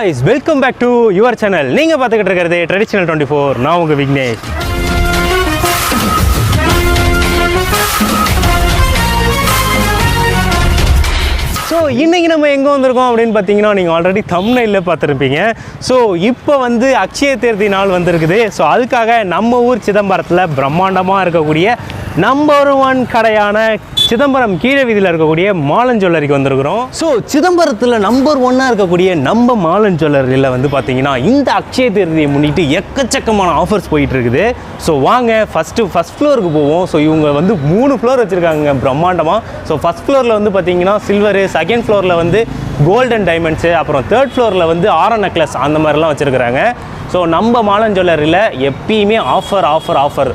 Guys welcome back to your channel நீங்கள் பார்த்துக்கிட்டு இருக்கிறது ட்ரெடிஷனல் டுவெண்ட்டி ஃபோர் நான் உங்கள் விக்னேஷ். ஸோ இன்றைக்கி நம்ம எங்கே வந்திருக்கோம் அப்படின்னு பார்த்தீங்கன்னா நீங்கள் ஆல்ரெடி தமிழில் பார்த்துருப்பீங்க. ஸோ இப்போ வந்து அக்ஷய தேர்தி நாள் வந்திருக்குது. ஸோ அதுக்காக நம்ம ஊர் சிதம்பரத்தில் பிரம்மாண்டமாக இருக்கக்கூடிய நம்பர் ஒன் கடையான சிதம்பரம் கீழே வீதியில் இருக்கக்கூடிய மாலன் ஜுவல்லரிக்கு வந்திருக்கிறோம். ஸோ சிதம்பரத்தில் நம்பர் ஒன்னாக இருக்கக்கூடிய நம்ம மாலன் ஜுவல்லரியில் வந்து பார்த்தீங்கன்னா இந்த அக்ஷய தேர்தியை முன்னிட்டு எக்கச்சக்கமான ஆஃபர்ஸ் போயிட்டு இருக்குது ஸோ வாங்க ஃபஸ்ட்டு ஃபஸ்ட் ஃப்ளோருக்கு போவோம். ஸோ இவங்க வந்து மூணு ஃப்ளோர் வச்சுருக்காங்க பிரம்மாண்டமாக ஸோ ஃபஸ்ட் ஃப்ளோரில் வந்து பார்த்தீங்கன்னா சில்வரு செகண்ட் ஃப்ளோரில் வந்து கோல்டன் டைமண்ட்ஸு அப்புறம் தேர்ட் ஃப்ளோரில் வந்து ஆரம் நெக்லஸ் அந்த மாதிரிலாம் வச்சுருக்குறாங்க. ஸோ நம்ம மாலன் ஜுவல்லரியில் எப்பயுமே ஆஃபர் ஆஃபர் ஆஃபர்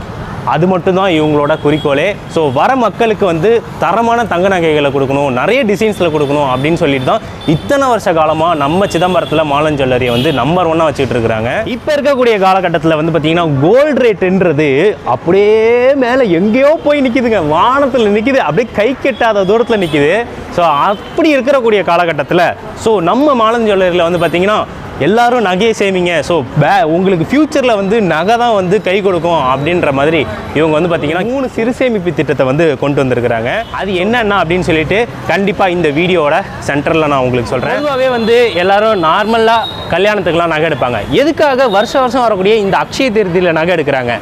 அது மட்டும்தான் இவங்களோட குறிக்கோளே. ஸோ வர மக்களுக்கு வந்து தரமான தங்க நகைகளை கொடுக்கணும் நிறைய டிசைன்ஸில் கொடுக்கணும் அப்படின்னு சொல்லிட்டு தான் இத்தனை வருஷ காலமாக நம்ம சிதம்பரத்தில் மாலன் ஜுவல்லரியை வந்து நம்பர் ஒன்னாக வச்சுட்டு இருக்கிறாங்க. இப்போ இருக்கக்கூடிய காலகட்டத்தில் வந்து பார்த்தீங்கன்னா கோல்டு ரேட்டுன்றது அப்படியே மேலே எங்கேயோ போய் நிற்கிதுங்க வானத்தில் நிற்கிது அப்படியே கை கெட்டாத தூரத்தில் நிற்கிது ஸோ அப்படி இருக்கக்கூடிய காலகட்டத்தில் ஸோ நம்ம மாலன் ஜுவல்லரியில் வந்து பார்த்தீங்கன்னா எல்லாரும் நகையை சேமிங்க. ஸோ பே உங்களுக்கு ஃப்யூச்சரில் வந்து நகை தான் வந்து கை கொடுக்கும் அப்படின்ற மாதிரி இவங்க வந்து பார்த்தீங்கன்னா மூணு சிறு சேமிப்பு திட்டத்தை வந்து கொண்டு வந்திருக்கிறாங்க. அது என்னென்ன அப்படின்னு சொல்லிட்டு கண்டிப்பாக இந்த வீடியோவோட சென்டரில் நான் உங்களுக்கு சொல்கிறேன் பொதுவாகவே வந்து எல்லாரும் நார்மலாக கல்யாணத்துக்குலாம் நகை எடுப்பாங்க. எதுக்காக வருஷம் வருஷம் வரக்கூடிய இந்த அக்ஷய திருத்தியில் நகை எடுக்கிறாங்க?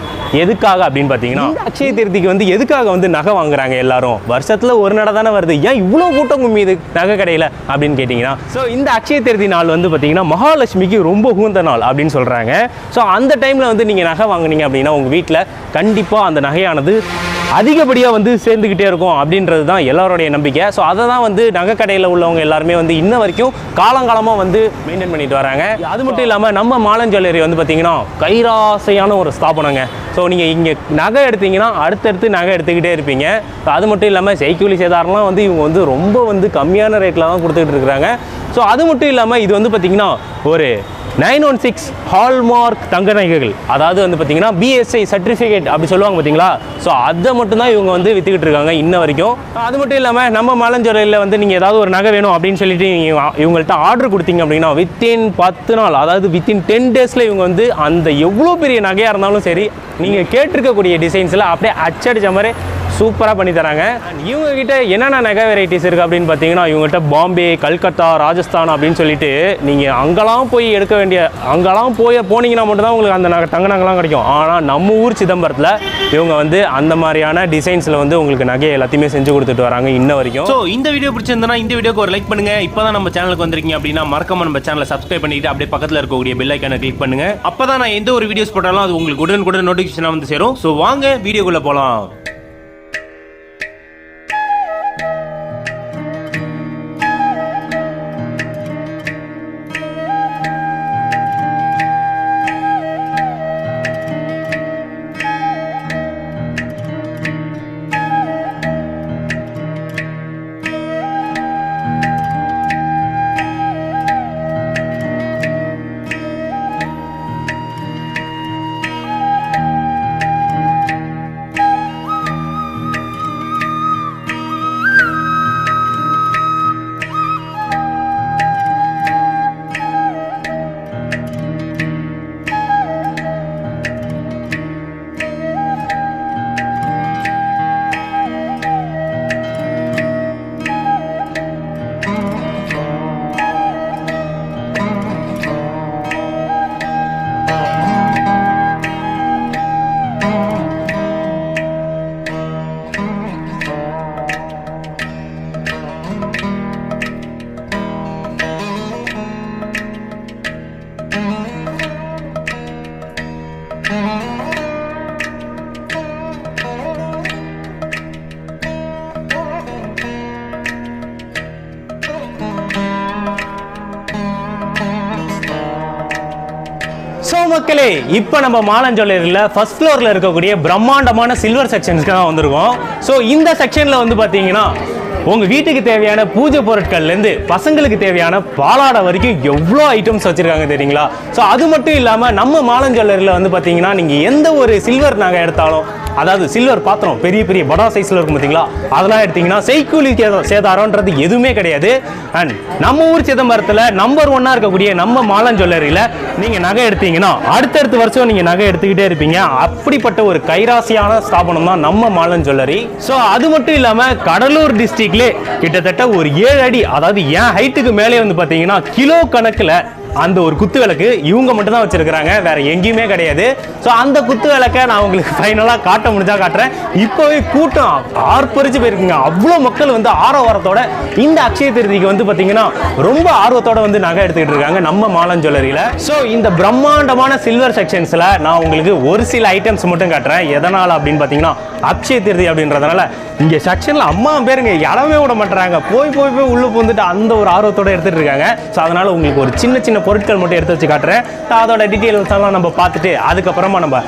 எதுக்காக அப்படின்னு பார்த்தீங்கன்னா அக்ஷய திருத்திக்கு வந்து எதுக்காக வந்து நகை வாங்குறாங்க எல்லாரும்? வருஷத்தில் ஒரு நடை தானே வருது. ஏன் இவ்வளோ கூட்டம் இது நகை கடையில்? அப்படின்னு கேட்டிங்கன்னா ஸோ இந்த அக்ஷய திருத்தி நாள் வந்து பார்த்தீங்கன்னா மகாலட்சுமிக்கு ரொம்ப உகந்த நாள் அப்படின்னு சொல்கிறாங்க ஸோ அந்த டைமில் வந்து நீங்கள் நகை வாங்குனீங்க அப்படின்னா உங்கள் வீட்டில் கண்டிப்பாக அந்த நகையானது அதிகப்படியாக வந்து சேர்ந்துக்கிட்டே இருக்கும் அப்படின்றது தான் எல்லாருடைய நம்பிக்கை. ஸோ அதை தான் வந்து நகை கடையில் உள்ளவங்க எல்லாருமே வந்து இன்ன வரைக்கும் காலங்காலமாக வந்து மெயின்டைன் பண்ணிட்டு வராங்க. அது மட்டும் இல்லாமல் நம்ம மாலன் ஜுவல்லரி வந்து பார்த்தீங்கன்னா கைராசையான ஒரு ஸ்தாபனங்க. ஸோ நீங்கள் இங்கே நகை எடுத்தீங்கன்னா அடுத்தடுத்து நகை எடுத்துக்கிட்டே இருப்பீங்க. ஸோ அது மட்டும் இல்லாமல் செய்கூலி சேதாரம்லாம் வந்து இவங்க வந்து ரொம்ப வந்து கம்மியான ரேட்டில் தான் கொடுத்துக்கிட்டு இருக்கிறாங்க. ஸோ அது மட்டும் இல்லாமல் இது வந்து பார்த்தீங்கன்னா ஒரு நைன் ஒன் சிக்ஸ் ஹால்மார்க் தங்க நகைகள் அதாவது வந்து பார்த்தீங்கன்னா பிஎஸ்ஐ சர்டிஃபிகேட் அப்படி சொல்லுவாங்க பார்த்தீங்களா ஸோ அதை மட்டும்தான் இவங்க வந்து விற்றுக்கிட்டு இருக்காங்க இன்ன வரைக்கும். அது மட்டும் இல்லாமல் நம்ம மலஞ்சொலையில் வந்து நீங்கள் ஏதாவது ஒரு நகை வேணும் அப்படின்னு சொல்லிட்டு நீங்கள் இவங்கள்ட்ட ஆர்டர் கொடுத்தீங்க அப்படின்னா வித்தின் பத்து நாள் அதாவது வித்தின் டென் டேஸில் இவங்க வந்து அந்த எவ்வளோ பெரிய நகையாக இருந்தாலும் சரி நீங்கள் கேட்டிருக்கக்கூடிய டிசைன்ஸில் அப்படியே அச்சடிச்ச மாதிரி சூப்பராக பண்ணி தராங்க. அண்ட் இவங்ககிட்ட என்னென்ன நகை வெரைட்டிஸ் இருக்குது அப்படின்னு பார்த்தீங்கன்னா இவங்ககிட்ட பாம்பே கல்கத்தா ராஜஸ்தான் அப்படின்னு சொல்லிட்டு நீங்கள் அங்கெல்லாம் போய் எடுக்க வேண்டிய அங்கெல்லாம் போய் போனீங்கன்னா மட்டும்தான் உங்களுக்கு அந்த நகை தங்க நகைலாம் கிடைக்கும். ஆனால் நம்ம ஊர் சிதம்பரத்தில் இவங்க வந்து அந்த மாதிரியான டிசைன்ஸில் வந்து உங்களுக்கு நகை எல்லாத்தையுமே செஞ்சு கொடுத்துட்டு வராங்க இன்ன வரைக்கும். ஸோ இந்த வீடியோ பிடிச்சிருந்தனா இந்த வீடியோக்கு ஒரு லைக் பண்ணுங்க. இப்போதான் நம்ம சேனலுக்கு வந்திருக்கீங்க அப்படின்னா மறக்காம நம்ம சேனலை சப்ஸ்கிரைப் பண்ணிட்டு அப்படியே பக்கத்தில் இருக்கக்கூடிய பெல் ஐக்கானை கிளிக் பண்ணுங்க. அப்பதான் நான் எந்த ஒரு வீடியோஸ் போட்டாலும் அது உங்களுக்கு உடனுக்குடன் நோட்டிஃபிகேஷனாக வந்து சேரும். ஸோ வாங்க வீடியோக்குள்ளே போகலாம் ஸோ மக்களே இப்போ நம்ம மாலன் ஃபர்ஸ்ட் ஃப்ளோரில் இருக்கக்கூடிய பிரம்மாண்டமான சில்வர் செக்ஷன்ஸ்க்கு தான் வந்திருக்கோம். ஸோ இந்த செக்ஷனில் வந்து பார்த்தீங்கன்னா உங்கள் வீட்டுக்கு தேவையான பூஜை பொருட்கள்லேருந்து பசங்களுக்கு தேவையான பாலாடை வரைக்கும் எவ்வளோ ஐட்டம்ஸ் வச்சுருக்காங்க தெரியுங்களா? ஸோ அது மட்டும் இல்லாமல் நம்ம மாலன் வந்து பார்த்தீங்கன்னா நீங்கள் எந்த ஒரு சில்வர் நாங்கள் எடுத்தாலும் அதாவது சில்வர் பாத்திரம் பெரிய பெரிய படா சைஸில் இருக்கும் பார்த்தீங்களா அதெல்லாம் எடுத்தீங்கன்னா செய்கூலி சேதாரம்ன்றது எதுவுமே கிடையாது. அண்ட் நம்ம ஊர் சிதம்பரத்தில் நம்பர் ஒன்னாக இருக்கக்கூடிய நம்ம மாலன் ஜுவல்லரியில் நீங்கள் நகை எடுத்தீங்கன்னா அடுத்தடுத்த வருஷம் நீங்கள் நகை எடுத்துக்கிட்டே இருப்பீங்க. அப்படிப்பட்ட ஒரு கைராசியான ஸ்தாபனம் தான் நம்ம மாலன் ஜுவல்லரி. ஸோ அது மட்டும் இல்லாமல் கடலூர் டிஸ்ட்ரிக்ட்லே கிட்டத்தட்ட ஒரு ஏழு அடி அதாவது என் ஹைட்டுக்கு மேலே வந்து பார்த்தீங்கன்னா கிலோ கணக்கில் அந்த ஒரு குத்து விளக்கு இவங்க மட்டும் தான் வச்சிருக்கிறாங்க வேற எங்கேயுமே கிடையாது. ஸோ அந்த குத்து விளக்கை நான் உங்களுக்கு ஃபைனலாக காட்ட முடிஞ்சா காட்டுறேன். இப்போவே கூட்டம் ஆர்ப்பரிச்சு போயிருக்குங்க. அவ்வளோ மக்கள் வந்து ஆரவாரத்தோட இந்த அக்ஷய திருதிக்கு வந்து பார்த்தீங்கன்னா ரொம்ப ஆர்வத்தோட வந்து நகை எடுத்துக்கிட்டு இருக்காங்க நம்ம மாலன் ஜுவல்லரியில். ஸோ இந்த பிரம்மாண்டமான சில்வர் செக்ஷன்ஸில் நான் உங்களுக்கு ஒரு சில ஐட்டம்ஸ் மட்டும் காட்டுறேன். எதனால் அப்படின்னு பார்த்தீங்கன்னா அக்ஷய திருதி அப்படின்றதுனால இங்கே செக்ஷனில் அம்மா பேருங்க இடமே விட மாட்டுறாங்க போய் போய் போய் உள்ளே பூந்துட்டு அந்த ஒரு ஆர்வத்தோட எடுத்துகிட்டு இருக்காங்க. ஸோ அதனால் உங்களுக்கு ஒரு சின்ன சின்ன பொருட்கள் மட்டும் எடுத்து வச்சு காட்டுறேன். அதோட டீட்டெயில்ஸ் எல்லாம் நம்ம பார்த்துட்டு அதுக்கப்புறமா நம்ம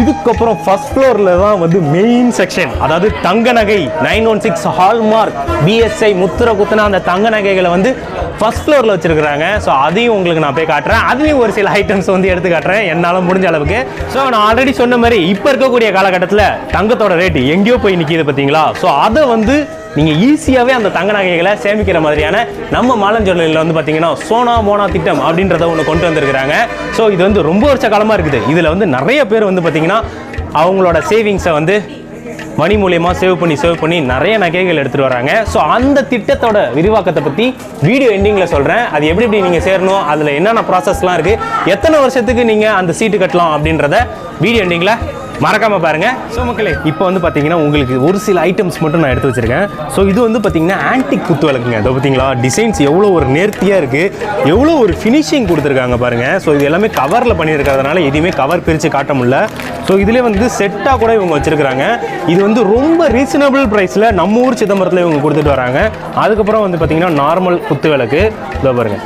இதுக்கப்புறம் ஃபர்ஸ்ட் ஃப்ளோரில் தான் வந்து மெயின் செக்ஷன் அதாவது தங்க நகை nine one six hallmark BSI முத்திர குத்துனா அந்த தங்க நகைகளை வந்து ஃபர்ஸ்ட் ஃப்ளோரில் வச்சிருக்கிறாங்க. ஸோ அதையும் உங்களுக்கு நான் போய் காட்டுறேன். அதுலேயும் ஒரு சில ஐட்டம்ஸ் வந்து எடுத்து காட்டுறேன். என்னால் முடிஞ்ச அளவுக்கு. ஸோ நான் ஆல்ரெடி சொன்ன மாதிரி இப்போ இருக்கக்கூடிய காலகட்டத்தில் தங்கத்தோட ரேட்டு எங்கேயோ போய் நிற்கிது பார்த்தீங்களா ஸோ அதை வந்து நீங்கள் ஈஸியாகவே அந்த தங்க நகைகளை சேமிக்கிற மாதிரியான நம்ம மாலன் வந்து பார்த்தீங்கன்னா சோனா மோனா திட்டம் அப்படின்றத ஒன்று கொண்டு வந்திருக்கிறாங்க. ஸோ இது வந்து ரொம்ப வருஷ காலமாக இருக்குது. இதில் வந்து நிறைய பேர் வந்து பார்த்தீங்கன்னா அவங்களோட சேவிங்ஸை வந்து மணி மூலியமாக சேவ் பண்ணி சேவ் பண்ணி நிறைய நகைகள் எடுத்துகிட்டு வராங்க. ஸோ அந்த திட்டத்தோட விரிவாக்கத்தை பற்றி வீடியோ எண்டிங்கில் சொல்கிறேன் அது எப்படி எப்படி நீங்கள் சேரணும் அதில் என்னென்ன ப்ராசஸ்லாம் இருக்குது எத்தனை வருஷத்துக்கு நீங்கள் அந்த சீட்டு கட்டலாம் அப்படின்றத வீடியோ எண்டிங்கில் மறக்காம பாருங்க. ஸோ மக்களே இப்போ வந்து பார்த்தீங்கன்னா உங்களுக்கு ஒரு சில ஐட்டம்ஸ் மட்டும் நான் எடுத்து வச்சிருக்கேன். ஸோ இது வந்து பார்த்தீங்கன்னா ஆன்டிக் குத்து விளக்குங்க. இதோ பார்த்தீங்களா டிசைன்ஸ் எவ்வளோ ஒரு நேர்த்தியாக இருக்குது எவ்வளோ ஒரு ஃபினிஷிங் கொடுத்துருக்காங்க பாருங்க. ஸோ இது எல்லாமே கவரில் பண்ணியிருக்கிறதுனால எதையுமே கவர் பிரித்து காட்ட முடியல. ஸோ இதுலேயே வந்து செட்டாக கூட இவங்க வச்சிருக்கிறாங்க. இது வந்து ரொம்ப ரீசனபிள் ப்ரைஸில் நம்ம ஊர் சிதம்பரத்தில் இவங்க கொடுத்துட்டு வராங்க. அதுக்கப்புறம் வந்து பார்த்தீங்கன்னா நார்மல் குத்து விளக்கு. இதோ பாருங்க.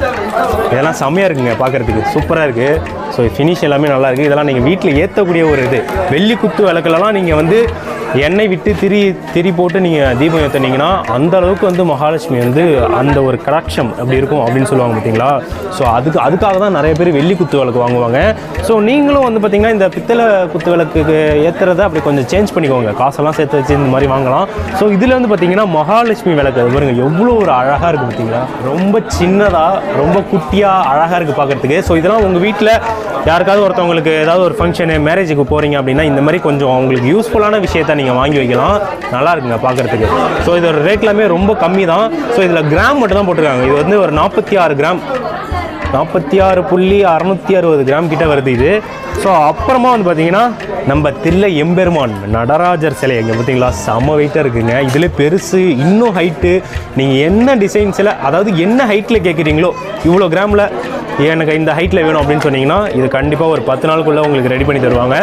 இதெல்லாம் செம்மையாக இருக்குங்க பார்க்குறதுக்கு சூப்பராக இருக்குது ஸோ ஃபினிஷ் எல்லாமே நல்லா இருக்குது இதெல்லாம் நீங்கள் வீட்டில் ஏற்றக்கூடிய ஒரு இது. வெள்ளி குத்து விளக்குலலாம் நீங்கள் வந்து எண்ணெய் விட்டு திரி திரி போட்டு நீங்கள் தீபம் ஏற்றுனீங்கன்னா அந்த அளவுக்கு வந்து மகாலட்சுமி வந்து அந்த ஒரு கடாட்சம் அப்படி இருக்கும் அப்படின்னு சொல்லுவாங்க பார்த்தீங்களா ஸோ அதுக்கு அதுக்காக தான் நிறைய பேர் வெள்ளி குத்து விளக்கு வாங்குவாங்க. ஸோ நீங்களும் வந்து பார்த்தீங்கன்னா இந்த பித்தளை குத்து விளக்குக்கு ஏற்றுறதை அப்படி கொஞ்சம் சேஞ்ச் பண்ணிக்கோங்க. காசெல்லாம் சேர்த்து வச்சு இந்த மாதிரி வாங்கலாம். ஸோ இதில் வந்து பார்த்தீங்கன்னா மகாலட்சுமி விளக்கு அது பாருங்கள் எவ்வளோ ஒரு அழகாக இருக்குது பார்த்தீங்களா ரொம்ப சின்னதாக ரொம்ப குட்டியாக அழகாக இருக்குது பார்க்குறதுக்கு ஸோ இதெல்லாம் உங்கள் வீட்டில் யாருக்காவது ஒருத்தவங்களுக்கு ஏதாவது ஒரு ஃபங்க்ஷனு மேரேஜுக்கு போகிறீங்க அப்படின்னா இந்த மாதிரி கொஞ்சம் உங்களுக்கு யூஸ்ஃபுல்லான விஷயத்தை நீங்கள் வாங்கி வைக்கலாம். நல்லா இருக்குங்க பார்க்குறதுக்கு ஸோ இதோட ரேட் எல்லாமே ரொம்ப கம்மி தான் ஸோ இதில் கிராம் மட்டும் தான் போட்டிருக்காங்க. இது வந்து ஒரு நாற்பத்தி ஆறு கிராம் நாற்பத்தி ஆறு புள்ளி அறநூற்றி அறுபது கிராம் கிட்ட வருது இது. ஸோ அப்புறமா வந்து பார்த்தீங்கன்னா நம்ம தில்லை எம்பெருமான் நடராஜர் சிலை. எங்கே பார்த்தீங்களா செம வெயிட்டாக இருக்குங்க. இதில் பெருசு இன்னும் ஹைட்டு நீங்கள் என்ன டிசைன்ஸில் அதாவது என்ன ஹைட்டில் கேட்குறீங்களோ இவ்வளோ கிராமில் எனக்கு இந்த ஹைட்டில் வேணும் அப்படின்னு சொன்னீங்கன்னா இது கண்டிப்பாக ஒரு பத்து நாளுக்குள்ளே உங்களுக்கு ரெடி பண்ணி தருவாங்க.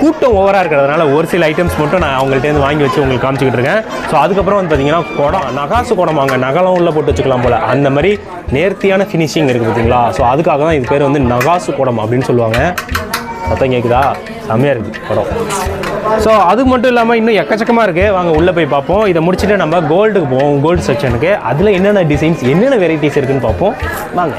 கூட்டம் ஓவராக இருக்கிறதுனால ஒரு சில ஐட்டம்ஸ் மட்டும் நான் அவங்கள்ட்டேருந்து வாங்கி வச்சு உங்களுக்கு காமிச்சிக்கிட்டு இருக்கேன். ஸோ அதுக்கப்புறம் வந்து பார்த்தீங்கன்னா குடம் நகாசு குடம் வாங்க நகலம் உள்ளே போட்டு வச்சுக்கலாம் போல். அந்த மாதிரி நேர்த்தியான ஃபினிஷிங் இருக்குது பார்த்தீங்களா ஸோ அதுக்காக தான் இது பேர் வந்து நகாசு குடம் அப்படின்னு சொல்லுவாங்க. சத்தம் கேட்குதா செம்மையாக இருக்குது குடம். ஸோ அது மட்டும் இல்லாமல் இன்னும் எக்கச்சக்கமாக இருக்குது வாங்க உள்ளே போய் பார்ப்போம். இதை முடிச்சுட்டு நம்ம கோல்டுக்கு போவோம் கோல்டு செக்ஷனுக்கு அதில் என்னென்ன டிசைன்ஸ் என்னென்ன வெரைட்டிஸ் இருக்குதுன்னு பார்ப்போம். வாங்க.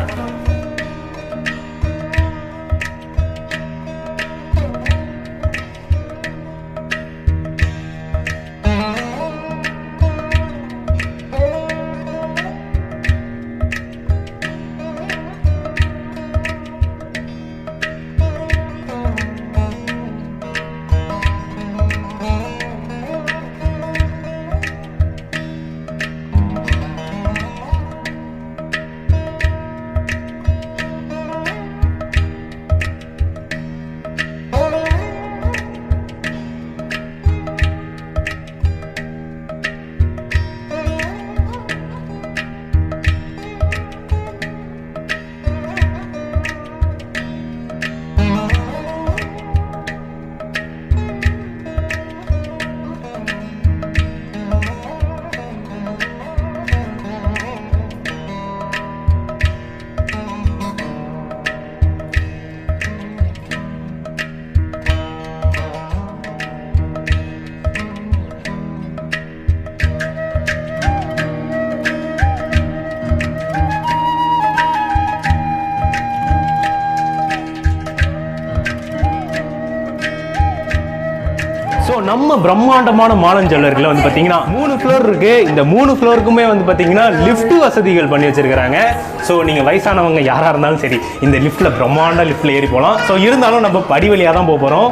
நம்ம பிரம்மாண்டமான மாலன் வந்து பார்த்தீங்கன்னா மூணு ஃப்ளோர் இருக்கு. இந்த மூணு ஃப்ளோருக்குமே வந்து பார்த்தீங்கன்னா லிஃப்ட் வசதிகள் பண்ணி வச்சிருக்காங்க ஸோ நீங்கள் வயசானவங்க யாராக இருந்தாலும் சரி இந்த லிஃப்ட்டில் பிரம்மாண்ட லிஃப்ட்டில் ஏறி போகலாம் ஸோ இருந்தாலும் நம்ம படி வழியாக தான் போக போகிறோம்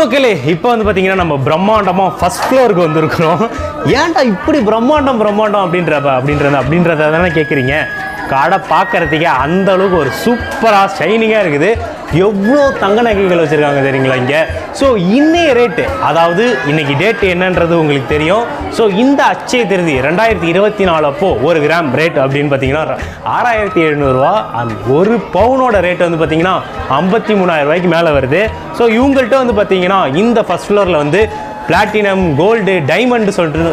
மக்களே இப்போ வந்து பார்த்தீங்கன்னா நம்ம பிரம்மாண்டமாக ஃபர்ஸ்ட் ஃப்ளோருக்கு வந்திருக்கிறோம். ஏன்டா இப்படி பிரம்மாண்டம் பிரம்மாண்டம் அப்படின்றப்ப அப்படின்றத அப்படின்றத தானே கேட்குறீங்க கடை பார்க்குறதுக்கே அந்த அளவுக்கு ஒரு சூப்பராக ஷைனிங்காக இருக்குது. எவ்வளோ தங்க நகைகள் வச்சுருக்காங்க தெரியுங்களா இங்கே? ஸோ இன்னைய ரேட்டு அதாவது இன்னைக்கு டேட் என்னன்றது உங்களுக்கு தெரியும். ஸோ இந்த அச்சய திருதி ரெண்டாயிரத்தி இருபத்தி நாலு அப்போ ஒரு கிராம் ரேட் அப்படின்னு பார்த்தீங்கன்னா ஆறாயிரத்தி எழுநூறுவா அந்த ஒரு பவுனோட ரேட் வந்து பார்த்தீங்கன்னா ஐம்பத்தி மூணாயிரம் ரூபாய்க்கு மேலே வருது. ஸோ இவங்கள்ட்ட வந்து பார்த்தீங்கன்னா இந்த ஃபர்ஸ்ட் ஃப்ளோரில் வந்து பிளாட்டினம் கோல்டு டைமண்ட் சொல்லிட்டு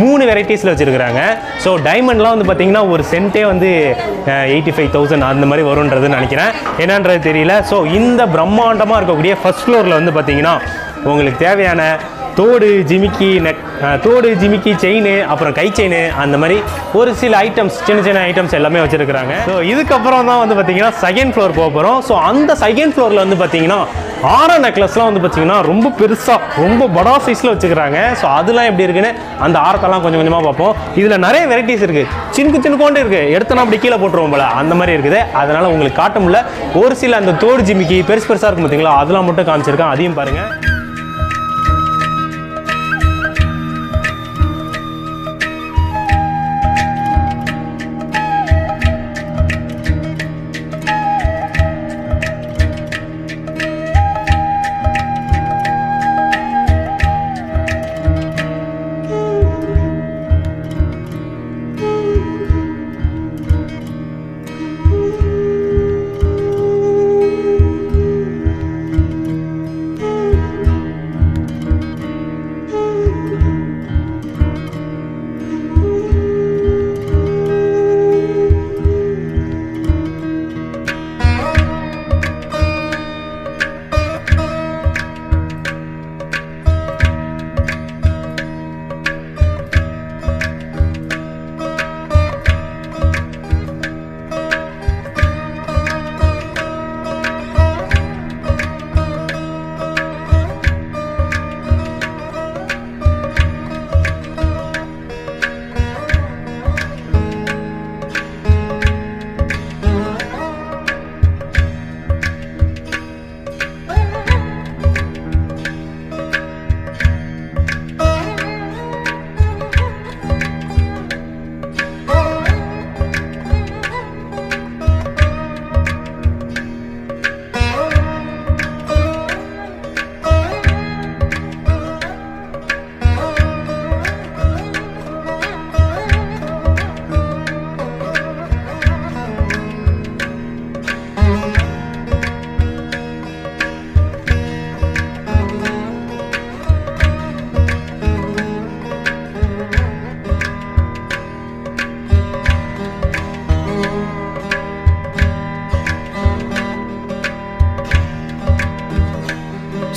மூணு வெரைட்டிஸில் வச்சுருக்குறாங்க. ஸோ டைமண்ட்லாம் வந்து பார்த்திங்கன்னா ஒரு சென்ட்டே வந்து எயிட்டி ஃபைவ் தௌசண்ட் அந்த மாதிரி வரும்ன்றது நினைக்கிறேன். என்னன்றது தெரியல. ஸோ இந்த பிரம்மாண்டமாக இருக்கக்கூடிய ஃபர்ஸ்ட் ஃப்ளோரில் வந்து பார்த்திங்கன்னா உங்களுக்கு தேவையான தோடு ஜிமிக்கி நெக் தோடு ஜிமிக்கி செயின் அப்புறம் கை செயின் அந்த மாதிரி ஒரு சில ஐட்டம்ஸ் சின்ன சின்ன ஐட்டம்ஸ் எல்லாமே வச்சுருக்குறாங்க. ஸோ இதுக்கப்புறம் தான் வந்து பார்த்தீங்கன்னா செகண்ட் ஃப்ளோர் போக போகிறோம் ஸோ அந்த செகண்ட் ஃப்ளோரில் வந்து பார்த்தீங்கன்னா ஆரா நெக்லஸ்லாம் வந்து பார்த்தீங்கன்னா ரொம்ப பெருசாக ரொம்ப படா சைஸில் வச்சுக்கிறாங்க ஸோ அதெல்லாம் எப்படி இருக்குன்னு அந்த ஆரத்தெல்லாம் கொஞ்சம் கொஞ்சமாக பார்ப்போம். இதில் நிறைய வெரைட்டிஸ் இருக்குது சின்ன சின்ன கொண்டு இருக்குது எடுத்தோன்னா அப்படி கீழே போட்டுருவோம் போல. அந்த மாதிரி இருக்குது. அதனால் உங்களுக்கு காட்ட முடியல. ஒரு சில அந்த தோடு ஜிமிக்கி பெருசு பெருசாக இருக்கும் பார்த்தீங்களா அதெல்லாம் மட்டும் காமிச்சிருக்கேன். அதையும் பாருங்கள்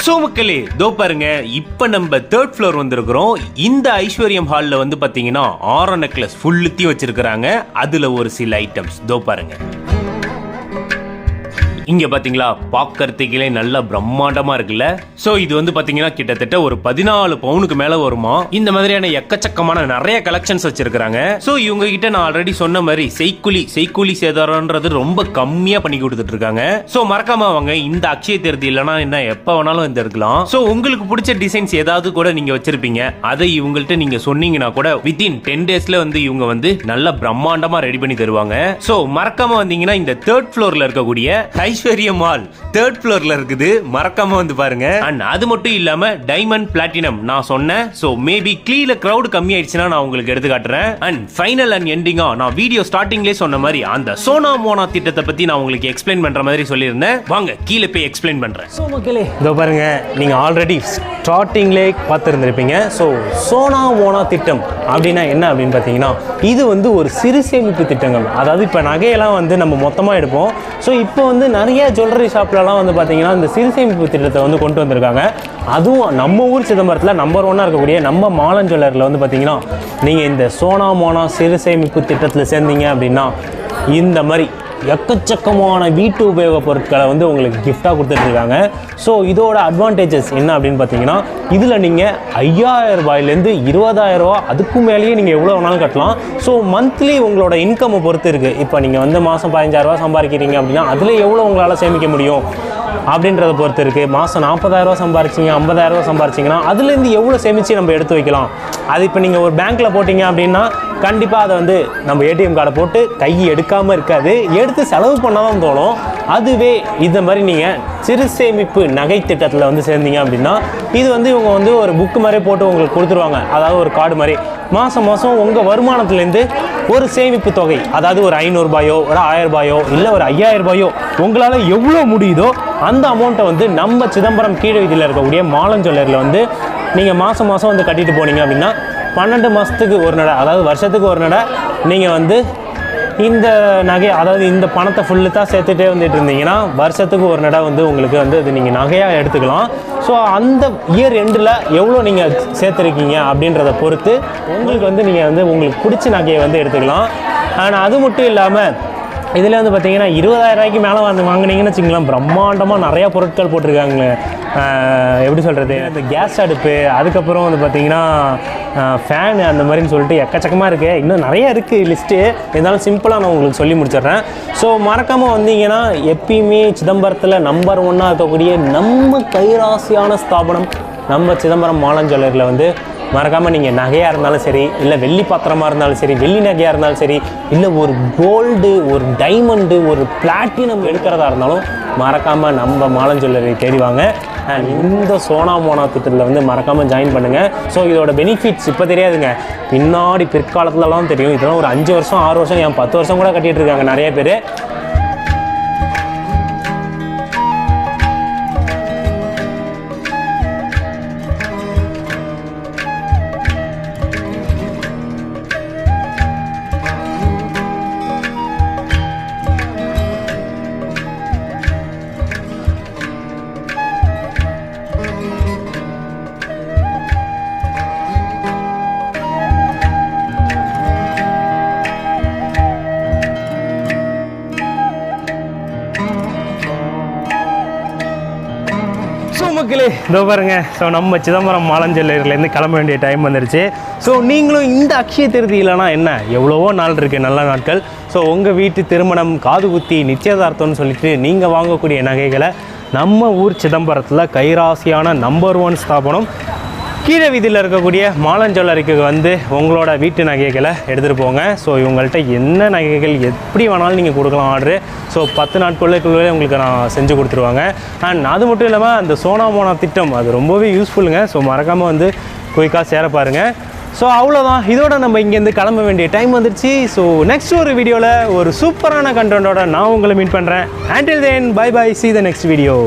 ஸோ மக்களே தோ பாருங்க இப்போ நம்ம தேர்ட் ஃப்ளோர் வந்திருக்கிறோம். இந்த ஐஸ்வர்யம் ஹாலில் வந்து பார்த்தீங்கன்னா ஆரோ நெக்லஸ் ஃபுல்லுத்தையும் வச்சிருக்கிறாங்க. அதில் ஒரு சில ஐட்டம்ஸ் தோ பாருங்க. இங்க பாத்தீங்களா பாக்கறதுக்கே நல்ல பிரம்மாண்டமா இருக்குல்ல? சோ இது வந்து பாத்தீங்கன்னா கிட்டத்தட்ட ஒரு பதினாலு பவுனுக்கு மேல வருமா? இந்த மாதிரியான எக்கச்சக்கமான நிறைய கலெக்ஷன்ஸ் வச்சிருக்காங்க சோ இவங்க கிட்ட நான் ஆல்ரெடி சொன்ன மாதிரி செய்குலி செய்குலி சேதாரம்ன்றது ரொம்ப கம்மியா பண்ணி கொடுத்துட்டு இருக்காங்க. சோ மறக்காம அவங்க இந்த அக்ஷய தேர்தி இல்லைன்னா என்ன எப்ப வேணாலும் வந்து இருக்கலாம் சோ உங்களுக்கு பிடிச்ச டிசைன்ஸ் ஏதாவது கூட நீங்க வச்சிருப்பீங்க. அதை இவங்கள்ட்ட நீங்க சொன்னீங்கன்னா கூட வித்தின் டென் டேஸ்ல வந்து இவங்க வந்து நல்ல பிரம்மாண்டமா ரெடி பண்ணி தருவாங்க. சோ மறக்காம வந்தீங்கன்னா இந்த தேர்ட் ஃப்ளோர்ல இருக்கக்கூடிய ஐஸ்வர்ய மால் தேர்ட் ஃப்ளோர்ல இருக்குது. மறக்காம வந்து பாருங்க. அண்ட் அது மட்டும் இல்லாம டைமண்ட் பிளாட்டினம் நான் சொன்னேன். சோ மேபி கீழ கிரவுட் கம்மி ஆயிடுச்சுன்னா நான் உங்களுக்கு எடுத்து காட்டுறேன். அண்ட் ஃபைனல் அண்ட் எண்டிங்கா நான் வீடியோ ஸ்டார்டிங்லேயே சொன்ன மாதிரி அந்த சோனா மோனா திட்டத்தை பத்தி நான் உங்களுக்கு எக்ஸ்பிளைன் பண்ற மாதிரி சொல்லியிருந்தேன். வாங்க கீழே போய் எக்ஸ்பிளைன் பண்றேன். ஸோ மக்களே இதோ பாருங்க நீங்கள் ஆல்ரெடி ஸ்டார்டிங்லே பார்த்துருந்துருப்பீங்க. ஸோ சோனா மோனா திட்டம் அப்படின்னா என்ன அப்படின்னு பார்த்தீங்கன்னா இது வந்து ஒரு சிறு சேமிப்பு திட்டங்கள். அதாவது இப்போ நகையெல்லாம் வந்து நம்ம மொத்தமாக எடுப்போம். ஸோ இப்போ வந்து நிறைய ஜுவல்லரி ஷாப்லலாம் வந்து பார்த்தீங்கன்னா இந்த சிறுசேமிப்பு திட்டத்தை வந்து கொண்டு வந்திருக்காங்க. அதுவும் நம்ம ஊர் சிதம்பரத்தில் நம்பர் ஒன்னாக இருக்கக்கூடிய நம்ம மாலன் ஜுவல்லரில் வந்து பார்த்தீங்கன்னா நீங்கள் இந்த சோனா மோனா சிறுசேமிப்பு திட்டத்தில் சேர்ந்தீங்க அப்படின்னா இந்த மாதிரி எக்கச்சக்கமான வீட்டு உபயோக பொருட்களை வந்து உங்களுக்கு கிஃப்டாக கொடுத்துட்ருக்காங்க. ஸோ இதோட அட்வான்டேஜஸ் என்ன அப்படின்னு பார்த்தீங்கன்னா இதில் நீங்கள் ஐயாயிரம் ரூபாயிலேருந்து இருபதாயிரம் ரூபா அதுக்கும் மேலேயே நீங்கள் எவ்வளோ வேணாலும் கட்டலாம். ஸோ மந்த்லி உங்களோட இன்கம்மை பொறுத்து இருக்குது இப்போ நீங்கள் வந்து மாதம் பதினஞ்சாயிரரூபா சம்பாதிக்கிறீங்க அப்படின்னா அதில் எவ்வளோ உங்களால் சேமிக்க முடியும்? அப்படின்றத பொறுத்து இருக்குது மாதம் நாற்பதாயிரரூவா சம்பாரிச்சிங்க ஐம்பதாயிரரூவா சம்பாரிச்சிங்கன்னா அதுலேருந்து எவ்வளோ சேமித்து நம்ம எடுத்து வைக்கலாம்? அது இப்போ நீங்கள் ஒரு பேங்க்கில் போட்டிங்க அப்படின்னா கண்டிப்பாக அதை வந்து நம்ம ஏடிஎம் கார்டை போட்டு கை எடுக்காமல் இருக்காது. எடுத்து செலவு பண்ணால் தான் தோணும் அதுவே இந்த மாதிரி நீங்கள் சிறு சேமிப்பு நகை திட்டத்தில் வந்து சேர்ந்தீங்க அப்படின்னா இது வந்து இவங்க வந்து ஒரு புக்கு மாதிரி போட்டு உங்களுக்கு கொடுத்துருவாங்க. அதாவது ஒரு கார்டு மாதிரி. மாதம் மாதம் உங்கள் வருமானத்துலேருந்து ஒரு சேமிப்பு தொகை அதாவது ஒரு ஐநூறுரூபாயோ ஒரு ஆயரூபாயோ இல்லை ஒரு ஐயாயிரரூபாயோ உங்களால் எவ்வளோ முடியுதோ அந்த அமௌண்ட்டை வந்து நம்ம சிதம்பரம் கீழ வீதியில் இருக்கக்கூடிய மாலன் வந்து நீங்கள் மாதம் மாதம் வந்து கட்டிட்டு போனீங்க அப்படின்னா பன்னெண்டு மாதத்துக்கு ஒரு நடை அதாவது வருஷத்துக்கு ஒரு நடை நீங்கள் வந்து இந்த நகை அதாவது இந்த பணத்தை ஃபுல்லு தான் சேர்த்துட்டே வந்துட்டு இருந்தீங்கன்னா வருஷத்துக்கு ஒரு நடை வந்து உங்களுக்கு வந்து அது நீங்கள் நகையாக எடுத்துக்கலாம். ஸோ அந்த இயர் எண்டில் எவ்வளோ நீங்கள் சேர்த்துருக்கீங்க அப்படின்றத பொறுத்து உங்களுக்கு வந்து நீங்கள் வந்து உங்களுக்கு பிடிச்ச நகையை வந்து எடுத்துக்கலாம். ஆனால் அது மட்டும் இல்லாமல் இதில் வந்து பார்த்தீங்கன்னா இருபதாயிரம் ரூபாய்க்கு மேலே வந்து வாங்கினீங்கன்னு வச்சுங்களேன் பிரம்மாண்டமாக நிறையா பொருட்கள் போட்டிருக்காங்களே. எப்படி சொல்கிறது இந்த கேஸ் அடுப்பு அதுக்கப்புறம் வந்து பார்த்தீங்கன்னா ஃபேனு அந்த மாதிரின்னு சொல்லிட்டு எக்கச்சக்கமாக இருக்குது இன்னும் நிறைய இருக்குது லிஸ்ட்டு இருந்தாலும் சிம்பிளாக நான் உங்களுக்கு சொல்லி முடிச்சிடுறேன். ஸோ மறக்காமல் வந்தீங்கன்னா எப்பயுமே சிதம்பரத்தில் நம்பர் ஒன்னாக இருக்கக்கூடிய நம்ம கைராசியான ஸ்தாபனம் நம்ம சிதம்பரம் மாலன் வந்து மறக்காமல் நீங்கள் நகையாக இருந்தாலும் சரி இல்லை வெள்ளி பாத்திரமாக இருந்தாலும் சரி வெள்ளி நகையாக இருந்தாலும் சரி இல்லை ஒரு கோல்டு ஒரு டைமண்டு ஒரு பிளாட்டினம் எடுக்கிறதா இருந்தாலும் மறக்காமல் நம்ம மாலன் ஜுவல்லரி தேடி வாங்க. அண்ட் இந்த சோனா மோனா திட்டத்தில் வந்து மறக்காமல் ஜாயின் பண்ணுங்கள் ஸோ இதோட பெனிஃபிட்ஸ் இப்போ தெரியாதுங்க. பின்னாடி பிற்காலத்துலலாம் தெரியும். இதெல்லாம் ஒரு அஞ்சு வருஷம் ஆறு வருஷம் ஏன் பத்து வருஷம் கூட கட்டிகிட்டு இருக்காங்க நிறைய பேர். மக்களே இதோ பாருங்க. ஸோ நம்ம சிதம்பரம் மாலஞ்செல்லூர்லேருந்து கிளம்ப வேண்டிய டைம் வந்துருச்சு. ஸோ நீங்களும் இந்த அக்ஷய திருதி இல்லைனா என்ன? எவ்வளவோ நாள் இருக்குது நல்ல நாட்கள். ஸோ உங்கள் வீட்டு திருமணம் காது குத்தி நிச்சயதார்த்தம்னு சொல்லிட்டு நீங்கள் வாங்கக்கூடிய நகைகளை நம்ம ஊர் சிதம்பரத்தில் கைராசியான நம்பர் ஒன் ஸ்தாபனம் கீழே வீதியில் இருக்கக்கூடிய மாலன் வந்து உங்களோட வீட்டு நகைகளை எடுத்துகிட்டு போங்க. ஸோ இவங்கள்ட்ட என்ன நகைகள் எப்படி வேணாலும் நீங்கள் கொடுக்கலாம் ஆர்டரு ஸோ பத்து நாட்களுக்குள்ளே உங்களுக்கு நான் செஞ்சு கொடுத்துருவாங்க. அண்ட் அது மட்டும் இல்லாமல் அந்த சோனா மோனா திட்டம் அது ரொம்பவே யூஸ்ஃபுல்லுங்க ஸோ மறக்காமல் வந்து குயிக்காக சேர பாருங்கள் ஸோ அவ்வளோதான் இதோட நம்ம இங்கேருந்து கிளம்ப வேண்டிய டைம் வந்துருச்சு. ஸோ நெக்ஸ்ட் ஒரு வீடியோவில் ஒரு சூப்பரான கண்டென்ட்டோட நான் உங்களை மீட் பண்ணுறேன் ஆண்டில் then bye bye see the next video